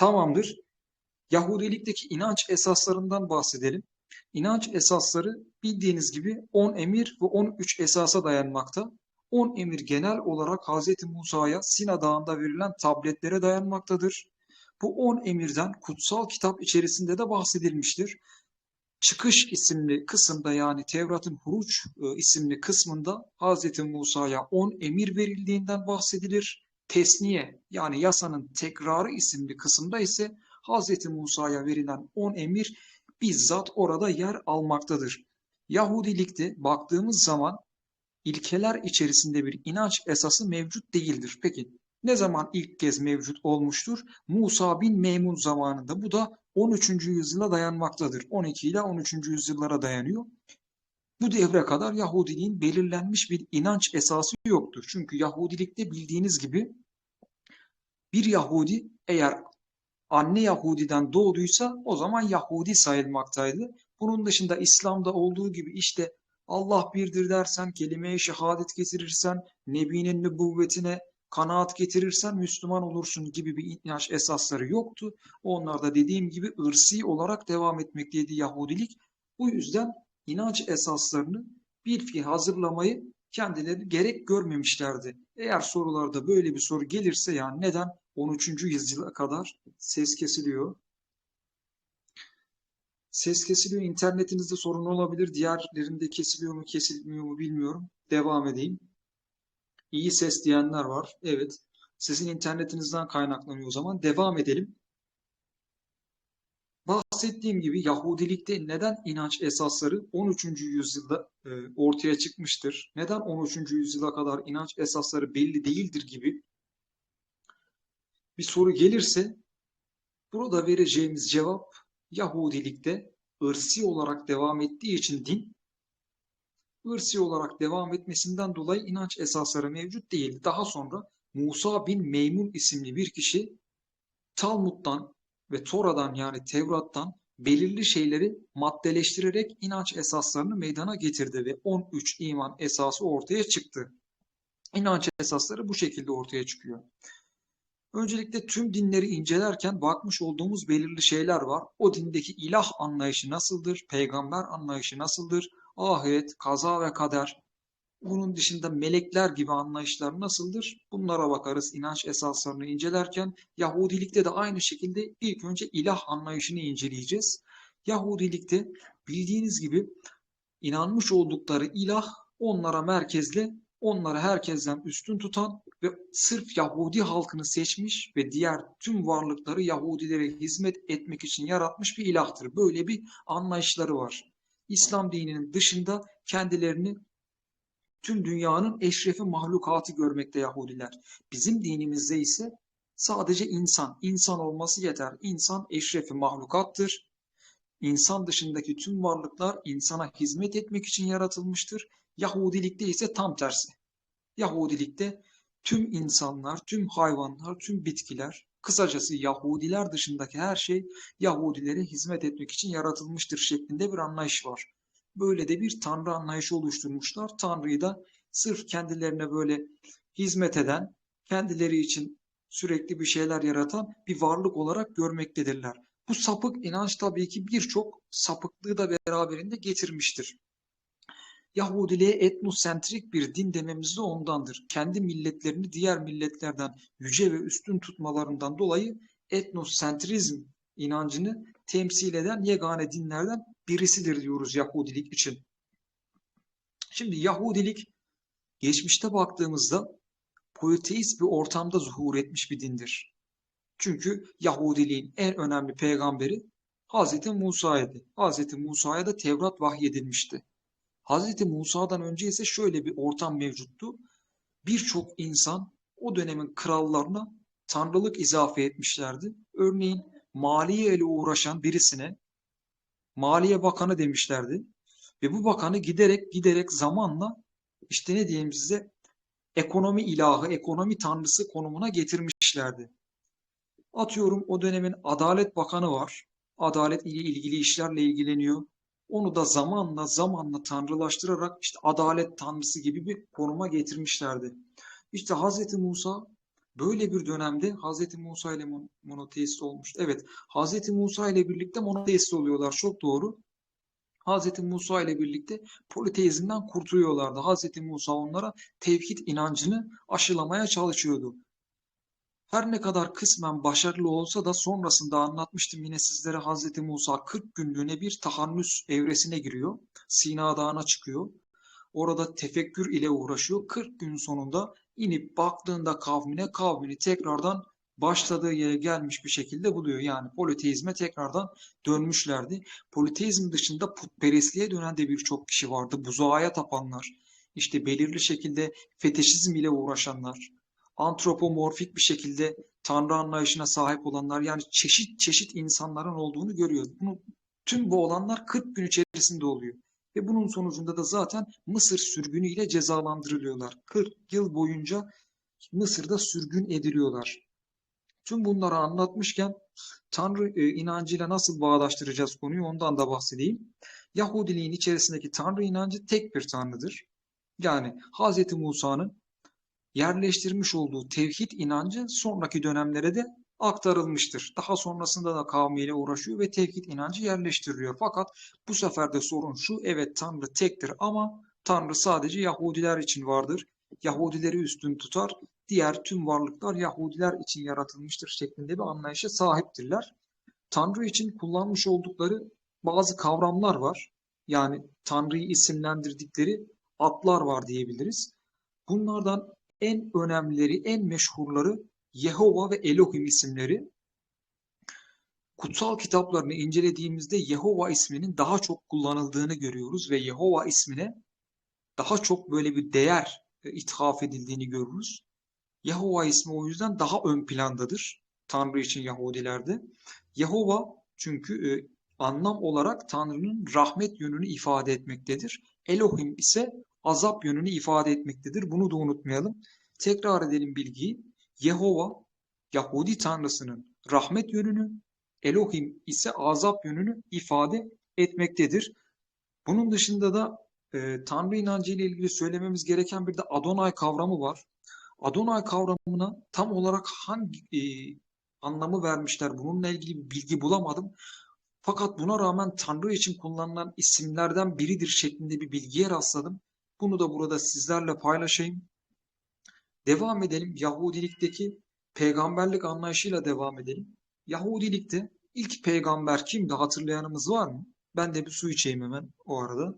Tamamdır. Yahudilikteki inanç esaslarından bahsedelim. İnanç esasları bildiğiniz gibi 10 emir ve 13 esasa dayanmakta. 10 emir genel olarak Hz. Musa'ya Sina Dağı'nda verilen tabletlere dayanmaktadır. Bu 10 emirden kutsal kitap içerisinde de bahsedilmiştir. Çıkış isimli kısımda yani Tevrat'ın Huruç e, isimli kısmında Hz. Musa'ya 10 emir verildiğinden bahsedilir. Tesniye yani yasanın tekrarı isimli kısımda ise Hz. Musa'ya verilen 10 emir bizzat orada yer almaktadır. Yahudilikte baktığımız zaman ilkeler içerisinde bir inanç esası mevcut değildir. Peki ne zaman ilk kez mevcut olmuştur? Musa bin Meymun zamanında. Bu da 13. yüzyıla dayanmaktadır. 12 ile 13. yüzyıllara dayanıyor. Bu devre kadar Yahudiliğin belirlenmiş bir inanç esası yoktur. Çünkü Yahudilikte bildiğiniz gibi bir Yahudi eğer anne Yahudi'den doğduysa o zaman Yahudi sayılmaktaydı. Bunun dışında İslam'da olduğu gibi işte Allah birdir dersen, kelime-i şehadet getirirsen, Nebi'nin nübüvvetine kanaat getirirsen Müslüman olursun gibi bir inanç esasları yoktu. Onlar da dediğim gibi ırsi olarak devam etmekteydi Yahudilik. Bu yüzden inanç esaslarını bir fiil hazırlamayı kendileri gerek görmemişlerdi. Eğer sorularda böyle bir soru gelirse yani neden 13. yüzyıla kadar ses kesiliyor? Ses kesiliyor. İnternetinizde sorun olabilir. Diğerlerinde kesiliyor mu kesilmiyor mu bilmiyorum. Devam edeyim. İyi ses diyenler var. Evet. Sizin internetinizden kaynaklanıyor o zaman. Devam edelim. Bahsettiğim gibi Yahudilikte neden inanç esasları 13. yüzyılda e, ortaya çıkmıştır? Neden 13. yüzyıla kadar inanç esasları belli değildir gibi bir soru gelirse burada vereceğimiz cevap Yahudilikte ırsi olarak devam ettiği için din ırsi olarak devam etmesinden dolayı inanç esasları mevcut değil. Daha sonra Musa bin Meymun isimli bir kişi Talmud'dan ve Tora'dan yani Tevrat'tan belirli şeyleri maddeleştirerek inanç esaslarını meydana getirdi ve 13 iman esası ortaya çıktı. İnanç esasları bu şekilde ortaya çıkıyor. Öncelikle tüm dinleri incelerken bakmış olduğumuz belirli şeyler var. O dindeki ilah anlayışı nasıldır? Peygamber anlayışı nasıldır? Ahiret, kaza ve kader. Bunun dışında melekler gibi anlayışlar nasıldır? Bunlara bakarız inanç esaslarını incelerken. Yahudilikte de aynı şekilde ilk önce ilah anlayışını inceleyeceğiz. Yahudilikte bildiğiniz gibi inanmış oldukları ilah onlara merkezle onları herkesten üstün tutan ve sırf Yahudi halkını seçmiş ve diğer tüm varlıkları Yahudilere hizmet etmek için yaratmış bir ilahtır. Böyle bir anlayışları var. İslam dininin dışında kendilerini tüm dünyanın eşrefi mahlukatı görmekte Yahudiler. Bizim dinimizde ise sadece insan, insan olması yeter. İnsan eşrefi mahlukattır. İnsan dışındaki tüm varlıklar insana hizmet etmek için yaratılmıştır. Yahudilikte ise tam tersi. Yahudilikte tüm insanlar, tüm hayvanlar, tüm bitkiler, kısacası Yahudiler dışındaki her şey Yahudilere hizmet etmek için yaratılmıştır şeklinde bir anlayış var. Böyle de bir tanrı anlayışı oluşturmuşlar. Tanrı'yı da sırf kendilerine böyle hizmet eden, kendileri için sürekli bir şeyler yaratan bir varlık olarak görmektedirler. Bu sapık inanç tabii ki birçok sapıklığı da beraberinde getirmiştir. Yahudiliğe etnosentrik bir din dememiz de ondandır. Kendi milletlerini diğer milletlerden yüce ve üstün tutmalarından dolayı etnosentrizm inancını temsil eden yegane dinlerden birisidir diyoruz Yahudilik için. Şimdi Yahudilik geçmişte baktığımızda politeist bir ortamda zuhur etmiş bir dindir. Çünkü Yahudiliğin en önemli peygamberi Hz. Musa'ydı. Hz. Musa'ya da Tevrat vahyedilmişti. Hz. Musa'dan önce ise şöyle bir ortam mevcuttu. Birçok insan o dönemin krallarına tanrılık izafe etmişlerdi. Örneğin maliye ile uğraşan birisine Maliye Bakanı demişlerdi. Ve bu bakanı giderek giderek zamanla işte ne diyeyim size ekonomi ilahı, ekonomi tanrısı konumuna getirmişlerdi. Atıyorum o dönemin Adalet Bakanı var. Adalet ile ilgili işlerle ilgileniyor. Onu da zamanla zamanla tanrılaştırarak işte adalet tanrısı gibi bir konuma getirmişlerdi. İşte Hz. Musa Böyle bir dönemde Hz. Musa ile mon- monoteist olmuş. Evet, Hz. Musa ile birlikte monoteist oluyorlar. Çok doğru. Hz. Musa ile birlikte politeizmden kurtuluyorlardı. Hz. Musa onlara tevhid inancını aşılamaya çalışıyordu. Her ne kadar kısmen başarılı olsa da sonrasında anlatmıştım yine sizlere Hz. Musa 40 günlüğüne bir tahannüs evresine giriyor. Sina Dağı'na çıkıyor. Orada tefekkür ile uğraşıyor. 40 gün sonunda inip baktığında kavmine kavmini tekrardan başladığı yere gelmiş bir şekilde buluyor. Yani politeizme tekrardan dönmüşlerdi. Politeizm dışında putperestliğe dönen de birçok kişi vardı. Buzağaya tapanlar, işte belirli şekilde fetişizm ile uğraşanlar, antropomorfik bir şekilde tanrı anlayışına sahip olanlar yani çeşit çeşit insanların olduğunu görüyoruz. Bunu, tüm bu olanlar 40 gün içerisinde oluyor. Ve bunun sonucunda da zaten Mısır sürgünü ile cezalandırılıyorlar. 40 yıl boyunca Mısır'da sürgün ediliyorlar. Tüm bunları anlatmışken Tanrı e, inancıyla nasıl bağdaştıracağız konuyu ondan da bahsedeyim. Yahudiliğin içerisindeki Tanrı inancı tek bir Tanrıdır. Yani Hz. Musa'nın yerleştirmiş olduğu tevhid inancı sonraki dönemlere de aktarılmıştır. Daha sonrasında da kavmiyle uğraşıyor ve tevhid inancı yerleştiriliyor. Fakat bu sefer de sorun şu, evet Tanrı tektir ama Tanrı sadece Yahudiler için vardır. Yahudileri üstün tutar, diğer tüm varlıklar Yahudiler için yaratılmıştır şeklinde bir anlayışa sahiptirler. Tanrı için kullanmış oldukları bazı kavramlar var. Yani Tanrı'yı isimlendirdikleri adlar var diyebiliriz. Bunlardan en önemlileri, en meşhurları Yehova ve Elohim isimleri. Kutsal kitaplarını incelediğimizde Yehova isminin daha çok kullanıldığını görüyoruz ve Yehova ismine daha çok böyle bir değer e, ithaf edildiğini görürüz. Yehova ismi o yüzden daha ön plandadır Tanrı için Yahudilerde. Yehova çünkü e, anlam olarak Tanrı'nın rahmet yönünü ifade etmektedir. Elohim ise azap yönünü ifade etmektedir. Bunu da unutmayalım. Tekrar edelim bilgiyi. Yehova Yahudi Tanrısının rahmet yönünü, Elohim ise azap yönünü ifade etmektedir. Bunun dışında da e, Tanrı inancı ile ilgili söylememiz gereken bir de Adonai kavramı var. Adonai kavramına tam olarak hangi e, anlamı vermişler bununla ilgili bir bilgi bulamadım. Fakat buna rağmen Tanrı için kullanılan isimlerden biridir şeklinde bir bilgiye rastladım. Bunu da burada sizlerle paylaşayım. Devam edelim. Yahudilikteki peygamberlik anlayışıyla devam edelim. Yahudilikte ilk peygamber kimdi hatırlayanımız var mı? Ben de bir su içeyim hemen o arada.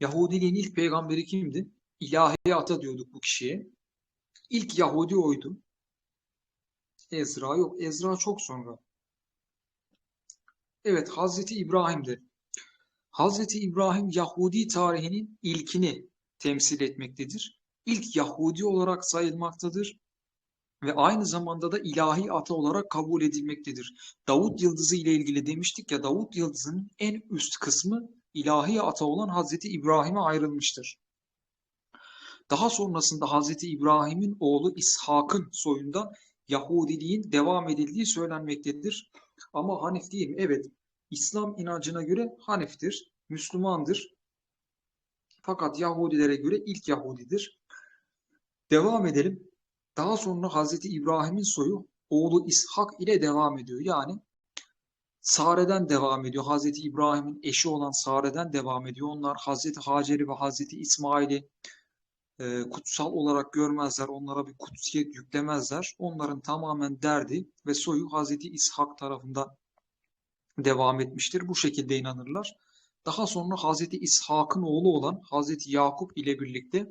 Yahudiliğin ilk peygamberi kimdi? İlahi ata diyorduk bu kişiye. İlk Yahudi oydu. Ezra yok. Ezra çok sonra. Evet Hazreti İbrahim'di. Hazreti İbrahim Yahudi tarihinin ilkini temsil etmektedir. İlk Yahudi olarak sayılmaktadır ve aynı zamanda da ilahi ata olarak kabul edilmektedir. Davut yıldızı ile ilgili demiştik ya Davut yıldızının en üst kısmı ilahi ata olan Hazreti İbrahim'e ayrılmıştır. Daha sonrasında Hazreti İbrahim'in oğlu İshak'ın soyunda Yahudiliğin devam edildiği söylenmektedir. Ama Hanif değil mi? Evet. İslam inancına göre Hanif'tir, Müslümandır. Fakat Yahudilere göre ilk Yahudidir. Devam edelim. Daha sonra Hazreti İbrahim'in soyu oğlu İshak ile devam ediyor. Yani Sare'den devam ediyor. Hazreti İbrahim'in eşi olan Sare'den devam ediyor. Onlar Hazreti Hacer'i ve Hazreti İsmail'i e, kutsal olarak görmezler. Onlara bir kutsiyet yüklemezler. Onların tamamen derdi ve soyu Hazreti İshak tarafından devam etmiştir. Bu şekilde inanırlar. Daha sonra Hazreti İshak'ın oğlu olan Hazreti Yakup ile birlikte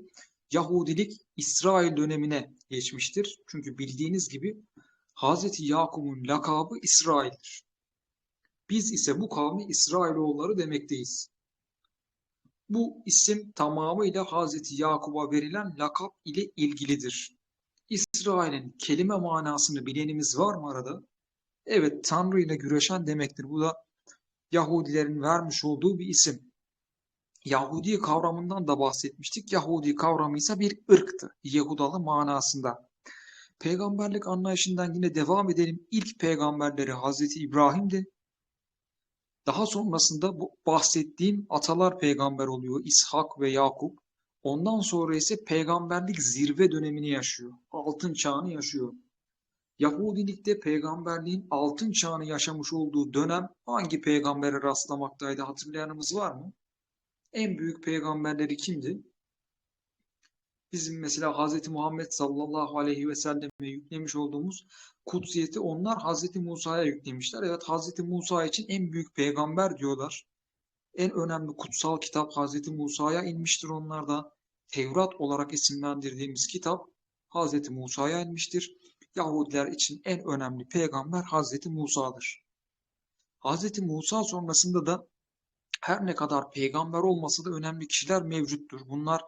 Yahudilik İsrail dönemine geçmiştir. Çünkü bildiğiniz gibi Hazreti Yakup'un lakabı İsrail'dir. Biz ise bu kavmi İsrailoğulları demekteyiz. Bu isim tamamıyla Hazreti Yakup'a verilen lakap ile ilgilidir. İsrail'in kelime manasını bilenimiz var mı arada? Evet, Tanrı ile güreşen demektir. Bu da Yahudilerin vermiş olduğu bir isim. Yahudi kavramından da bahsetmiştik. Yahudi kavramı ise bir ırktı. Yehudalı manasında. Peygamberlik anlayışından yine devam edelim. İlk peygamberleri Hazreti İbrahim'di. Daha sonrasında bu bahsettiğim atalar peygamber oluyor. İshak ve Yakup. Ondan sonra ise peygamberlik zirve dönemini yaşıyor. Altın çağını yaşıyor. Yahudilikte peygamberliğin altın çağını yaşamış olduğu dönem hangi peygambere rastlamaktaydı hatırlayanımız var mı? En büyük peygamberleri kimdi? Bizim mesela Hz. Muhammed sallallahu aleyhi ve selleme yüklemiş olduğumuz kutsiyeti onlar Hz. Musa'ya yüklemişler. Evet Hz. Musa için en büyük peygamber diyorlar. En önemli kutsal kitap Hz. Musa'ya inmiştir onlarda. Tevrat olarak isimlendirdiğimiz kitap Hz. Musa'ya inmiştir. Yahudiler için en önemli peygamber Hz. Musa'dır. Hz. Musa sonrasında da her ne kadar peygamber olmasa da önemli kişiler mevcuttur. Bunlar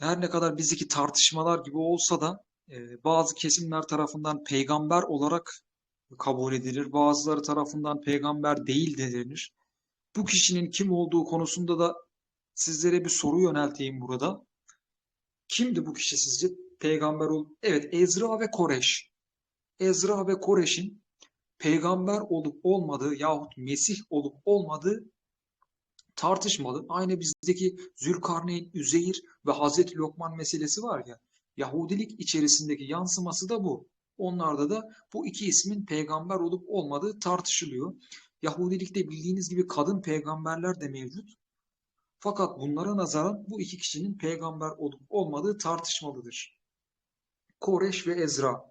her ne kadar bizdeki tartışmalar gibi olsa da e, bazı kesimler tarafından peygamber olarak kabul edilir. Bazıları tarafından peygamber değil de denir. Bu kişinin kim olduğu konusunda da sizlere bir soru yönelteyim burada. Kimdi bu kişi sizce? Peygamber ol. Evet, Ezra ve Koreş. Ezra ve Koreş'in peygamber olup olmadığı yahut Mesih olup olmadığı tartışmalı. Aynı bizdeki Zülkarneyn, Üzeyir ve Hazreti Lokman meselesi var ya. Yahudilik içerisindeki yansıması da bu. Onlarda da bu iki ismin peygamber olup olmadığı tartışılıyor. Yahudilikte bildiğiniz gibi kadın peygamberler de mevcut. Fakat bunlara nazaran bu iki kişinin peygamber olup olmadığı tartışmalıdır. Koreş ve Ezra.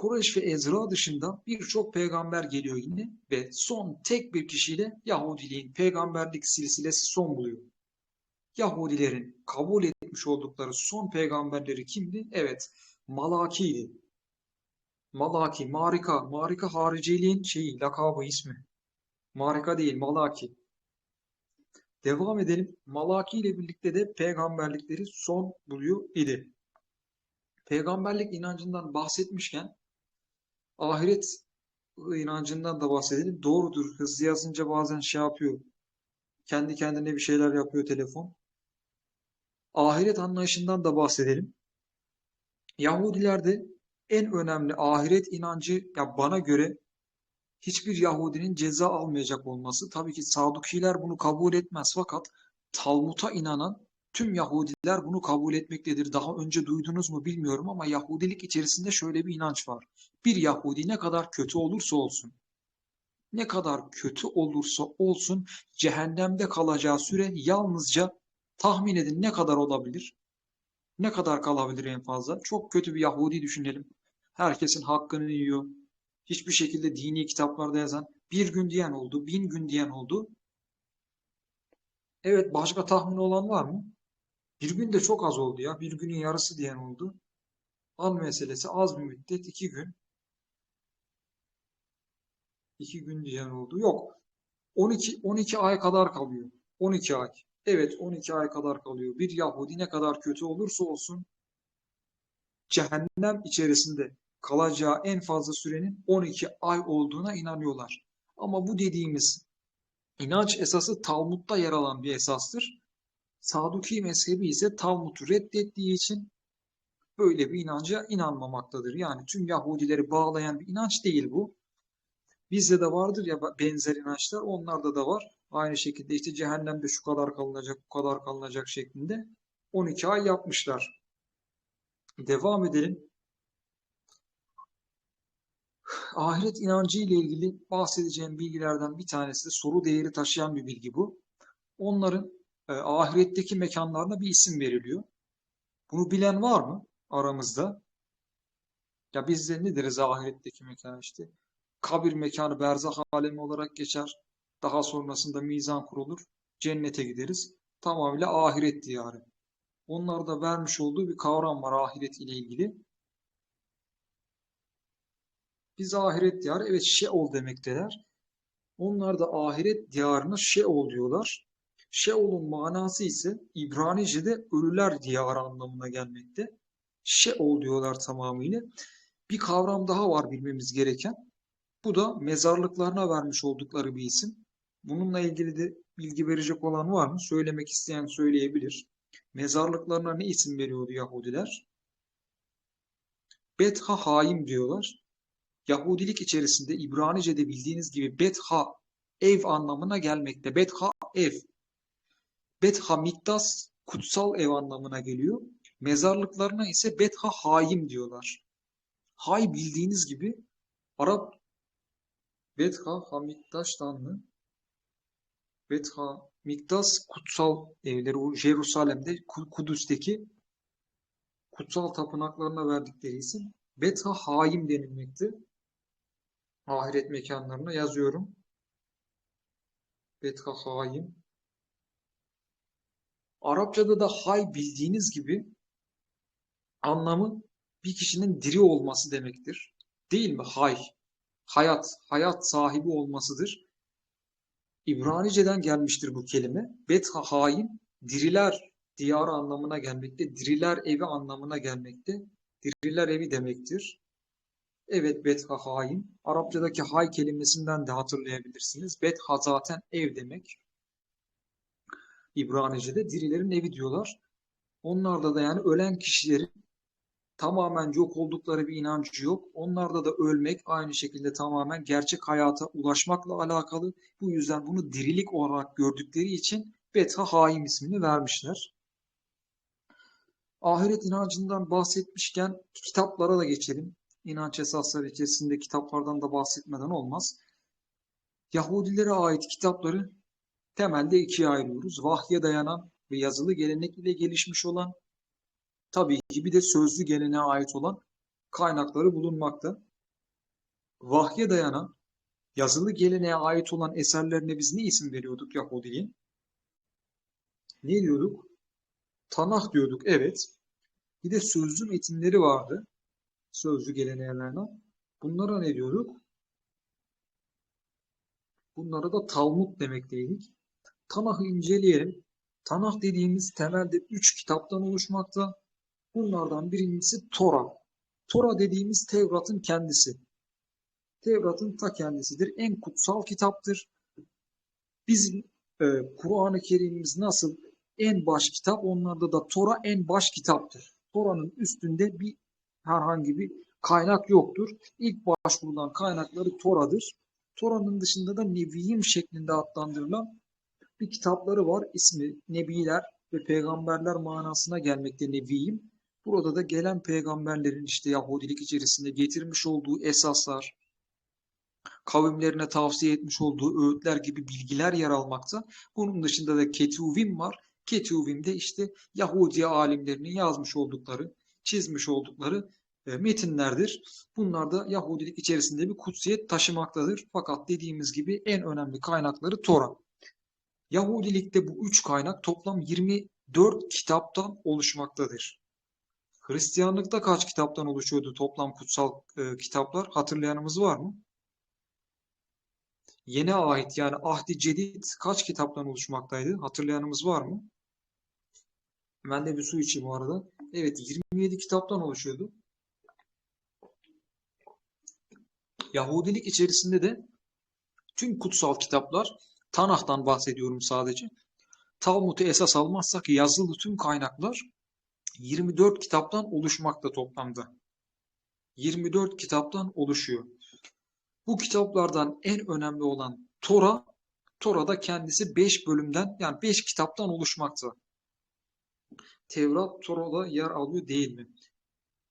Koreş ve Ezra dışında birçok peygamber geliyor yine ve son tek bir kişiyle Yahudiliğin peygamberlik silsilesi son buluyor. Yahudilerin kabul etmiş oldukları son peygamberleri kimdi? Evet, Malaki'ydi. Malaki, Marika, Marika hariciliğin şeyi, lakabı ismi. Marika değil, Malaki. Devam edelim. Malaki ile birlikte de peygamberlikleri son buluyor idi. Peygamberlik inancından bahsetmişken ahiret inancından da bahsedelim. Doğrudur. Hızlı yazınca bazen şey yapıyor. Kendi kendine bir şeyler yapıyor telefon. Ahiret anlayışından da bahsedelim. Yahudilerde en önemli ahiret inancı ya bana göre hiçbir Yahudinin ceza almayacak olması. Tabii ki Sadukiler bunu kabul etmez fakat Talmud'a inanan tüm Yahudiler bunu kabul etmektedir. Daha önce duydunuz mu bilmiyorum ama Yahudilik içerisinde şöyle bir inanç var. Bir Yahudi ne kadar kötü olursa olsun, ne kadar kötü olursa olsun cehennemde kalacağı süre yalnızca tahmin edin ne kadar olabilir? Ne kadar kalabilir en fazla? Çok kötü bir Yahudi düşünelim. Herkesin hakkını yiyor. Hiçbir şekilde dini kitaplarda yazan bir gün diyen oldu, bin gün diyen oldu. Evet başka tahmin olan var mı? Bir gün de çok az oldu ya. Bir günün yarısı diyen oldu. An meselesi az bir müddet iki gün. İki gün diyen oldu. Yok. 12, 12 ay kadar kalıyor. 12 ay. Evet 12 ay kadar kalıyor. Bir Yahudi ne kadar kötü olursa olsun cehennem içerisinde kalacağı en fazla sürenin 12 ay olduğuna inanıyorlar. Ama bu dediğimiz inanç esası Talmud'da yer alan bir esastır. Saduki mezhebi ise Talmud'u reddettiği için böyle bir inanca inanmamaktadır. Yani tüm Yahudileri bağlayan bir inanç değil bu. Bizde de vardır ya benzer inançlar, onlarda da var. Aynı şekilde işte cehennemde şu kadar kalınacak, bu kadar kalınacak şeklinde 12 ay yapmışlar. Devam edelim. Ahiret inancı ile ilgili bahsedeceğim bilgilerden bir tanesi de soru değeri taşıyan bir bilgi bu. Onların e, ahiretteki mekanlarına bir isim veriliyor. Bunu bilen var mı aramızda? Ya bizde ne deriz ahiretteki mekan işte? Kabir mekanı berzah alemi olarak geçer. Daha sonrasında mizan kurulur. Cennete gideriz. Tamamıyla ahiret diyarı. Onlarda vermiş olduğu bir kavram var ahiret ile ilgili. Biz ahiret diyarı evet Şeol demekteler. Onlar da ahiret diyarına Şeol diyorlar. Şeol'un manası ise İbranice'de ölüler diyarı anlamına gelmekte. Şeol diyorlar tamamıyla. Bir kavram daha var bilmemiz gereken. Bu da mezarlıklarına vermiş oldukları bir isim. Bununla ilgili de bilgi verecek olan var mı? Söylemek isteyen söyleyebilir. Mezarlıklarına ne isim veriyordu Yahudiler? Betha Haim diyorlar. Yahudilik içerisinde İbranice'de bildiğiniz gibi Betha ev anlamına gelmekte. Betha ev. Betha Miktas kutsal ev anlamına geliyor. Mezarlıklarına ise Betha Haim diyorlar. Hay bildiğiniz gibi Arap Betha Hamiktaş Danlı Betha Miktas kutsal evleri o Jerusalem'de Ku- Kudüs'teki kutsal tapınaklarına verdikleri isim Betha Haim denilmekte. Ahiret mekanlarına yazıyorum. Betha Haim. Arapçada da hay bildiğiniz gibi anlamı bir kişinin diri olması demektir. Değil mi? Hay. Hayat, hayat sahibi olmasıdır. İbranice'den gelmiştir bu kelime. Betha haim, diriler diyarı anlamına gelmekte, diriler evi anlamına gelmekte, diriler evi demektir. Evet Betha haim, Arapçadaki hay kelimesinden de hatırlayabilirsiniz. Betha zaten ev demek. İbranice'de dirilerin evi diyorlar. Onlarda da yani ölen kişilerin tamamen yok oldukları bir inancı yok. Onlarda da ölmek aynı şekilde tamamen gerçek hayata ulaşmakla alakalı. Bu yüzden bunu dirilik olarak gördükleri için Betha Haim ismini vermişler. Ahiret inancından bahsetmişken kitaplara da geçelim. İnanç esasları içerisinde kitaplardan da bahsetmeden olmaz. Yahudilere ait kitapları temelde ikiye ayırıyoruz. Vahye dayanan ve yazılı gelenek ile gelişmiş olan tabii ki bir de sözlü geleneğe ait olan kaynakları bulunmakta. Vahye dayanan, yazılı geleneğe ait olan eserlerine biz ne isim veriyorduk Yahudiliğin? Ne diyorduk? Tanah diyorduk, evet. Bir de sözlü metinleri vardı. Sözlü geleneğlerine. Bunlara ne diyorduk? Bunlara da Talmud demekteydik. Tanah'ı inceleyelim. Tanah dediğimiz temelde üç kitaptan oluşmakta. Bunlardan birincisi Tora. Tora dediğimiz Tevrat'ın kendisi. Tevrat'ın ta kendisidir. En kutsal kitaptır. Bizim e, Kur'an-ı Kerim'imiz nasıl en baş kitap, onlarda da Tora en baş kitaptır. Tora'nın üstünde bir herhangi bir kaynak yoktur. İlk başvurulan kaynakları Tora'dır. Tora'nın dışında da Nevi'yim şeklinde adlandırılan bir kitapları var. İsmi Nebiler ve Peygamberler manasına gelmekte Nevi'yim. Burada da gelen peygamberlerin işte Yahudilik içerisinde getirmiş olduğu esaslar, kavimlerine tavsiye etmiş olduğu öğütler gibi bilgiler yer almakta. Bunun dışında da Ketuvim var. Ketuvim de işte Yahudi alimlerinin yazmış oldukları, çizmiş oldukları e, metinlerdir. Bunlar da Yahudilik içerisinde bir kutsiyet taşımaktadır. Fakat dediğimiz gibi en önemli kaynakları Tora. Yahudilikte bu üç kaynak toplam 24 kitaptan oluşmaktadır. Hristiyanlıkta kaç kitaptan oluşuyordu toplam kutsal e, kitaplar? Hatırlayanımız var mı? Yeni ait yani Ahdi Cedid kaç kitaptan oluşmaktaydı? Hatırlayanımız var mı? Ben de bir su içeyim bu arada. Evet 27 kitaptan oluşuyordu. Yahudilik içerisinde de tüm kutsal kitaplar Tanah'tan bahsediyorum sadece. Talmud'u esas almazsak yazılı tüm kaynaklar 24 kitaptan oluşmakta toplamda. 24 kitaptan oluşuyor. Bu kitaplardan en önemli olan Tora, Tora'da kendisi 5 bölümden yani 5 kitaptan oluşmakta. Tevrat Tora'da yer alıyor değil mi?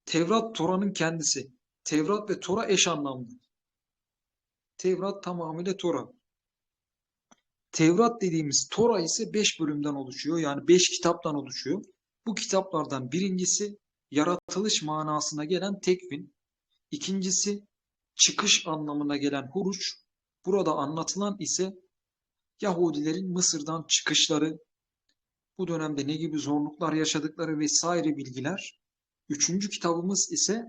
Tevrat Tora'nın kendisi. Tevrat ve Tora eş anlamlı. Tevrat tamamıyla Tora. Tevrat dediğimiz Tora ise 5 bölümden oluşuyor. Yani 5 kitaptan oluşuyor. Bu kitaplardan birincisi yaratılış manasına gelen tekvin. İkincisi çıkış anlamına gelen huruç. Burada anlatılan ise Yahudilerin Mısır'dan çıkışları, bu dönemde ne gibi zorluklar yaşadıkları vesaire bilgiler. Üçüncü kitabımız ise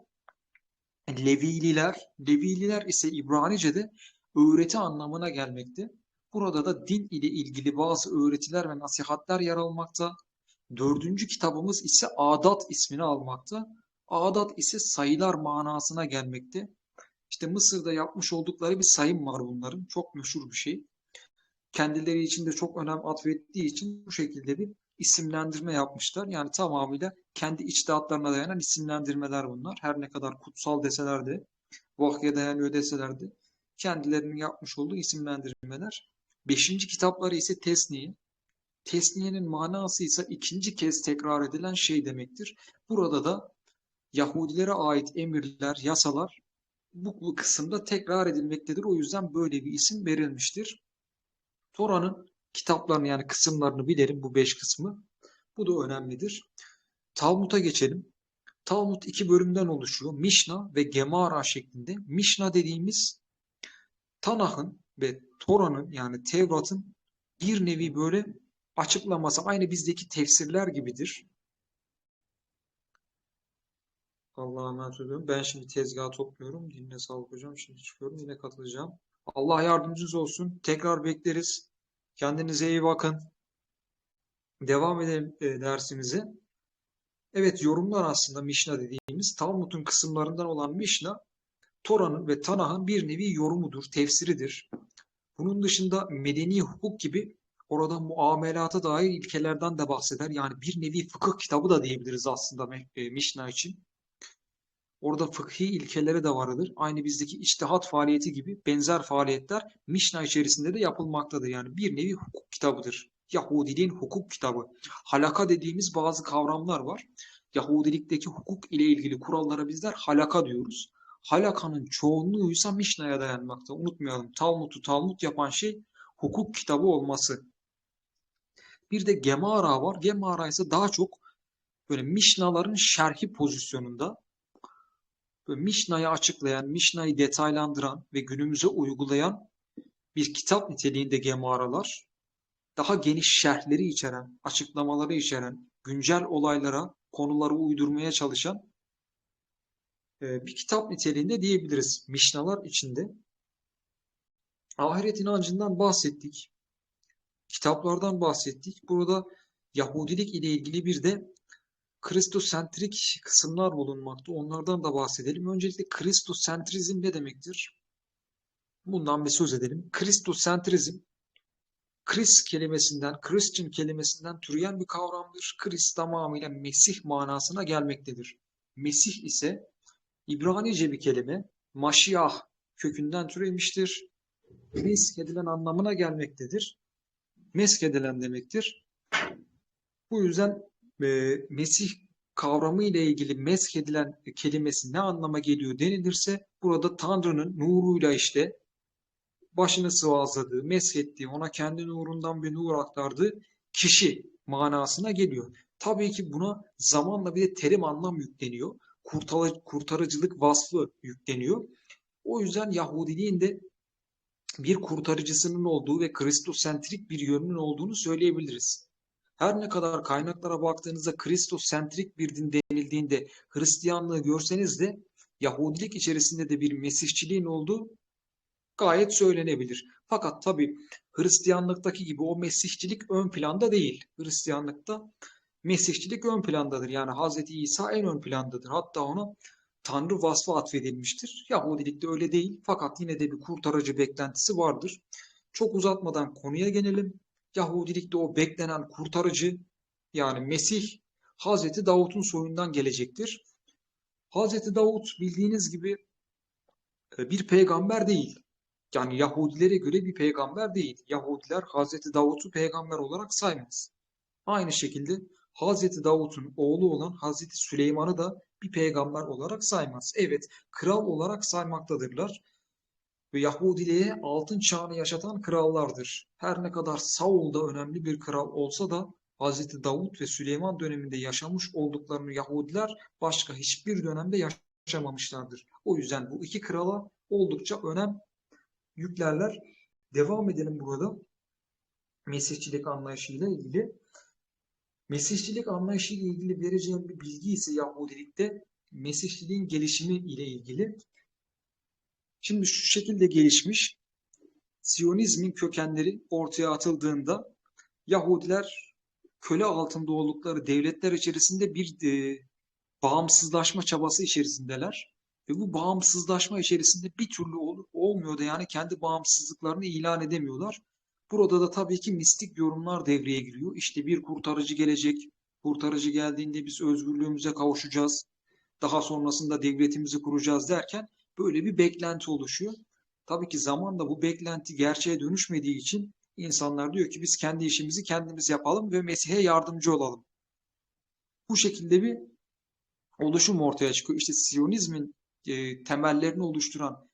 Levililer. Levililer ise İbranice'de öğreti anlamına gelmekte. Burada da din ile ilgili bazı öğretiler ve nasihatler yer almakta. Dördüncü kitabımız ise Adat ismini almakta. Adat ise sayılar manasına gelmekte. İşte Mısır'da yapmış oldukları bir sayım var bunların. Çok meşhur bir şey. Kendileri için de çok önem atfettiği için bu şekilde bir isimlendirme yapmışlar. Yani tamamıyla kendi içtihatlarına dayanan isimlendirmeler bunlar. Her ne kadar kutsal deseler de, vahye dayanıyor deseler de kendilerinin yapmış olduğu isimlendirmeler. Beşinci kitapları ise Tesniye. Tesniyenin manası ise ikinci kez tekrar edilen şey demektir. Burada da Yahudilere ait emirler, yasalar bu, bu kısımda tekrar edilmektedir. O yüzden böyle bir isim verilmiştir. Tora'nın kitaplarını yani kısımlarını bilelim bu beş kısmı. Bu da önemlidir. Talmud'a geçelim. Talmud iki bölümden oluşuyor. Mişna ve Gemara şeklinde. Mişna dediğimiz Tanah'ın ve Tora'nın yani Tevrat'ın bir nevi böyle açıklaması aynı bizdeki tefsirler gibidir. Allah'a emanet ediyorum. Ben şimdi tezgahı topluyorum. Dinle sağlık hocam. Şimdi çıkıyorum. Yine katılacağım. Allah yardımcınız olsun. Tekrar bekleriz. Kendinize iyi bakın. Devam edelim e, dersimize. Evet yorumlar aslında Mişna dediğimiz Talmud'un kısımlarından olan Mişna Tora'nın ve Tanah'ın bir nevi yorumudur, tefsiridir. Bunun dışında medeni hukuk gibi orada muamelata dair ilkelerden de bahseder. Yani bir nevi fıkıh kitabı da diyebiliriz aslında e, Mişna için. Orada fıkhi ilkeleri de vardır. Aynı bizdeki içtihat faaliyeti gibi benzer faaliyetler Mişna içerisinde de yapılmaktadır. Yani bir nevi hukuk kitabıdır. Yahudiliğin hukuk kitabı. Halaka dediğimiz bazı kavramlar var. Yahudilikteki hukuk ile ilgili kurallara bizler halaka diyoruz. Halakanın çoğunluğu ise Mişna'ya dayanmakta. Unutmayalım Talmud'u Talmud yapan şey hukuk kitabı olması. Bir de Gemara var. Gemara ise daha çok böyle Mişnaların şerhi pozisyonunda böyle Mişna'yı açıklayan, Mişna'yı detaylandıran ve günümüze uygulayan bir kitap niteliğinde Gemaralar daha geniş şerhleri içeren, açıklamaları içeren, güncel olaylara, konuları uydurmaya çalışan e, bir kitap niteliğinde diyebiliriz Mişnalar içinde. Ahiret inancından bahsettik. Kitaplardan bahsettik. Burada Yahudilik ile ilgili bir de Kristosentrik kısımlar bulunmakta. Onlardan da bahsedelim. Öncelikle Kristosentrizm ne demektir? Bundan bir söz edelim. Kristosentrizm Chris kelimesinden, Christian kelimesinden türeyen bir kavramdır. Chris tamamıyla Mesih manasına gelmektedir. Mesih ise İbranice bir kelime, Maşiyah kökünden türemiştir. Mesk edilen anlamına gelmektedir. Mesk edilen demektir. Bu yüzden e, Mesih kavramı ile ilgili mesk edilen kelimesi ne anlama geliyor denilirse burada Tanrı'nın nuruyla işte başını sıvazladığı, meshettiği, ona kendi nurundan bir nur aktardığı kişi manasına geliyor. Tabii ki buna zamanla bir de terim anlam yükleniyor. kurtarıcılık vasfı yükleniyor. O yüzden Yahudiliğin de bir kurtarıcısının olduğu ve Kristosentrik bir yönünün olduğunu söyleyebiliriz. Her ne kadar kaynaklara baktığınızda Kristosentrik bir din denildiğinde Hristiyanlığı görseniz de Yahudilik içerisinde de bir mesihçiliğin olduğu gayet söylenebilir. Fakat tabi Hristiyanlıktaki gibi o mesihçilik ön planda değil. Hristiyanlıkta mesihçilik ön plandadır. Yani Hz. İsa en ön plandadır. Hatta ona Tanrı vasfı atfedilmiştir. Yahudilikte öyle değil. Fakat yine de bir kurtarıcı beklentisi vardır. Çok uzatmadan konuya gelelim. Yahudilikte o beklenen kurtarıcı yani Mesih Hazreti Davut'un soyundan gelecektir. Hazreti Davut bildiğiniz gibi e, bir peygamber değil. Yani Yahudilere göre bir peygamber değil. Yahudiler Hazreti Davut'u peygamber olarak saymaz. Aynı şekilde Hazreti Davut'un oğlu olan Hazreti Süleyman'ı da bir peygamber olarak saymaz. Evet, kral olarak saymaktadırlar. Ve Yahudiliğe altın çağını yaşatan krallardır. Her ne kadar Saul da önemli bir kral olsa da Hazreti Davut ve Süleyman döneminde yaşamış olduklarını Yahudiler başka hiçbir dönemde yaşamamışlardır. O yüzden bu iki krala oldukça önem yüklerler. Devam edelim burada. Mesihçilik anlayışıyla ilgili. Mesihçilik anlayışıyla ilgili vereceğim bir bilgi ise Yahudilikte Mesihçiliğin gelişimi ile ilgili. Şimdi şu şekilde gelişmiş. Siyonizmin kökenleri ortaya atıldığında Yahudiler köle altında oldukları devletler içerisinde bir e, bağımsızlaşma çabası içerisindeler. Ve bu bağımsızlaşma içerisinde bir türlü ol, olmuyor da yani kendi bağımsızlıklarını ilan edemiyorlar. Burada da tabii ki mistik yorumlar devreye giriyor. İşte bir kurtarıcı gelecek. Kurtarıcı geldiğinde biz özgürlüğümüze kavuşacağız. Daha sonrasında devletimizi kuracağız derken böyle bir beklenti oluşuyor. Tabii ki zamanla bu beklenti gerçeğe dönüşmediği için İnsanlar diyor ki biz kendi işimizi kendimiz yapalım ve Mesih'e yardımcı olalım. Bu şekilde bir oluşum ortaya çıkıyor. İşte Siyonizmin e, temellerini oluşturan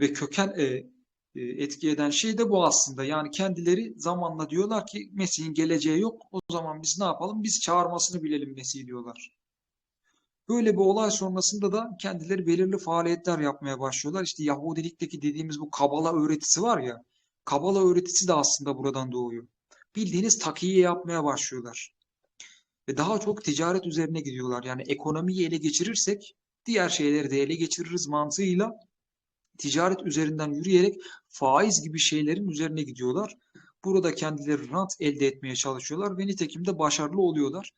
ve köken e, etki eden şey de bu aslında. Yani kendileri zamanla diyorlar ki Mesih'in geleceği yok. O zaman biz ne yapalım? Biz çağırmasını bilelim Mesih diyorlar. Böyle bir olay sonrasında da kendileri belirli faaliyetler yapmaya başlıyorlar. İşte Yahudilikteki dediğimiz bu Kabala öğretisi var ya. Kabala öğretisi de aslında buradan doğuyor. Bildiğiniz takiye yapmaya başlıyorlar. Ve daha çok ticaret üzerine gidiyorlar. Yani ekonomiyi ele geçirirsek diğer şeyleri de ele geçiririz mantığıyla ticaret üzerinden yürüyerek faiz gibi şeylerin üzerine gidiyorlar. Burada kendileri rant elde etmeye çalışıyorlar ve nitekim de başarılı oluyorlar.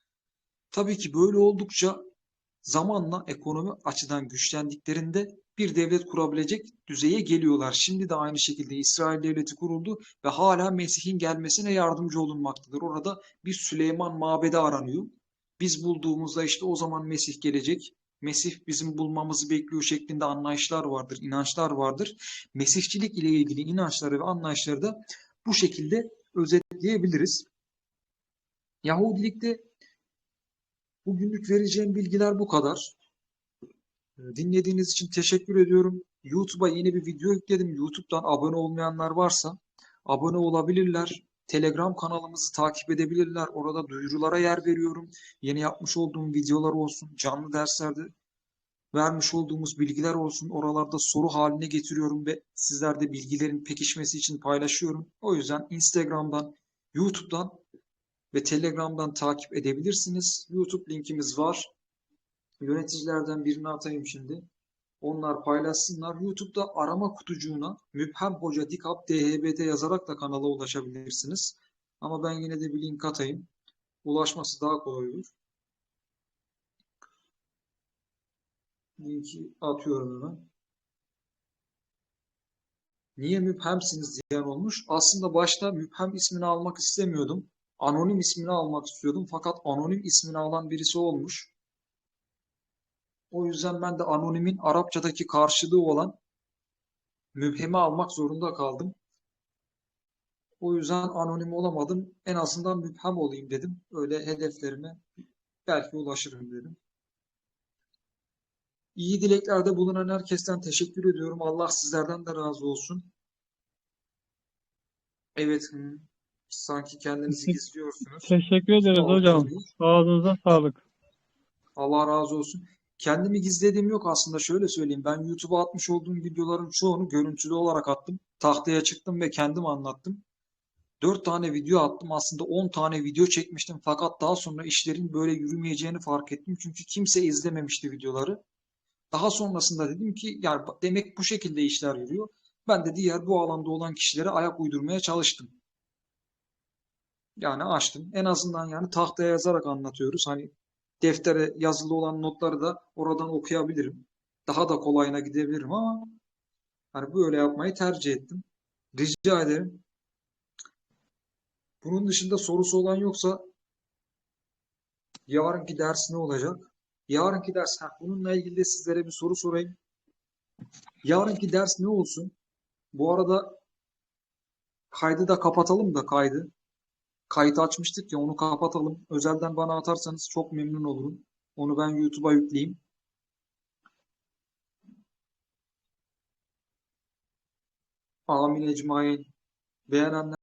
Tabii ki böyle oldukça zamanla ekonomi açıdan güçlendiklerinde bir devlet kurabilecek düzeye geliyorlar. Şimdi de aynı şekilde İsrail devleti kuruldu ve hala Mesih'in gelmesine yardımcı olunmaktadır. Orada bir Süleyman mabedi aranıyor. Biz bulduğumuzda işte o zaman Mesih gelecek. Mesih bizim bulmamızı bekliyor şeklinde anlayışlar vardır, inançlar vardır. Mesihçilik ile ilgili inançları ve anlayışları da bu şekilde özetleyebiliriz. Yahudilikte bugünlük vereceğim bilgiler bu kadar. Dinlediğiniz için teşekkür ediyorum. YouTube'a yeni bir video yükledim. YouTube'dan abone olmayanlar varsa abone olabilirler. Telegram kanalımızı takip edebilirler. Orada duyurulara yer veriyorum. Yeni yapmış olduğum videolar olsun, canlı derslerde vermiş olduğumuz bilgiler olsun. Oralarda soru haline getiriyorum ve sizlerde bilgilerin pekişmesi için paylaşıyorum. O yüzden Instagram'dan, YouTube'dan ve Telegram'dan takip edebilirsiniz. YouTube linkimiz var. Yöneticilerden birini atayım şimdi. Onlar paylaşsınlar. YouTube'da arama kutucuğuna Müphem Hoca Dikap DHBT yazarak da kanala ulaşabilirsiniz. Ama ben yine de bir link atayım. Ulaşması daha kolay olur. Linki atıyorum hemen. Niye müphemsiniz diyen olmuş. Aslında başta müphem ismini almak istemiyordum. Anonim ismini almak istiyordum. Fakat anonim ismini alan birisi olmuş. O yüzden ben de anonimin Arapçadaki karşılığı olan mübhemi almak zorunda kaldım. O yüzden anonim olamadım. En azından mübhem olayım dedim. Öyle hedeflerime belki ulaşırım dedim. İyi dileklerde bulunan herkesten teşekkür ediyorum. Allah sizlerden de razı olsun. Evet, hı. sanki kendinizi gizliyorsunuz. Teşekkür ederiz Sağ hocam. Ağzınıza sağlık. Allah razı olsun. Kendimi gizlediğim yok aslında şöyle söyleyeyim. Ben YouTube'a atmış olduğum videoların çoğunu görüntülü olarak attım. Tahtaya çıktım ve kendim anlattım. 4 tane video attım. Aslında 10 tane video çekmiştim. Fakat daha sonra işlerin böyle yürümeyeceğini fark ettim. Çünkü kimse izlememişti videoları. Daha sonrasında dedim ki yani demek bu şekilde işler yürüyor. Ben de diğer bu alanda olan kişilere ayak uydurmaya çalıştım. Yani açtım. En azından yani tahtaya yazarak anlatıyoruz. Hani deftere yazılı olan notları da oradan okuyabilirim. Daha da kolayına gidebilirim ama hani böyle yapmayı tercih ettim. Rica ederim. Bunun dışında sorusu olan yoksa yarınki ders ne olacak? Yarınki ders, ha, bununla ilgili de sizlere bir soru sorayım. Yarınki ders ne olsun? Bu arada kaydı da kapatalım da kaydı. Kayıt açmıştık ya onu kapatalım. Özelden bana atarsanız çok memnun olurum. Onu ben YouTube'a yükleyeyim. Amin ecmain. Beğenenler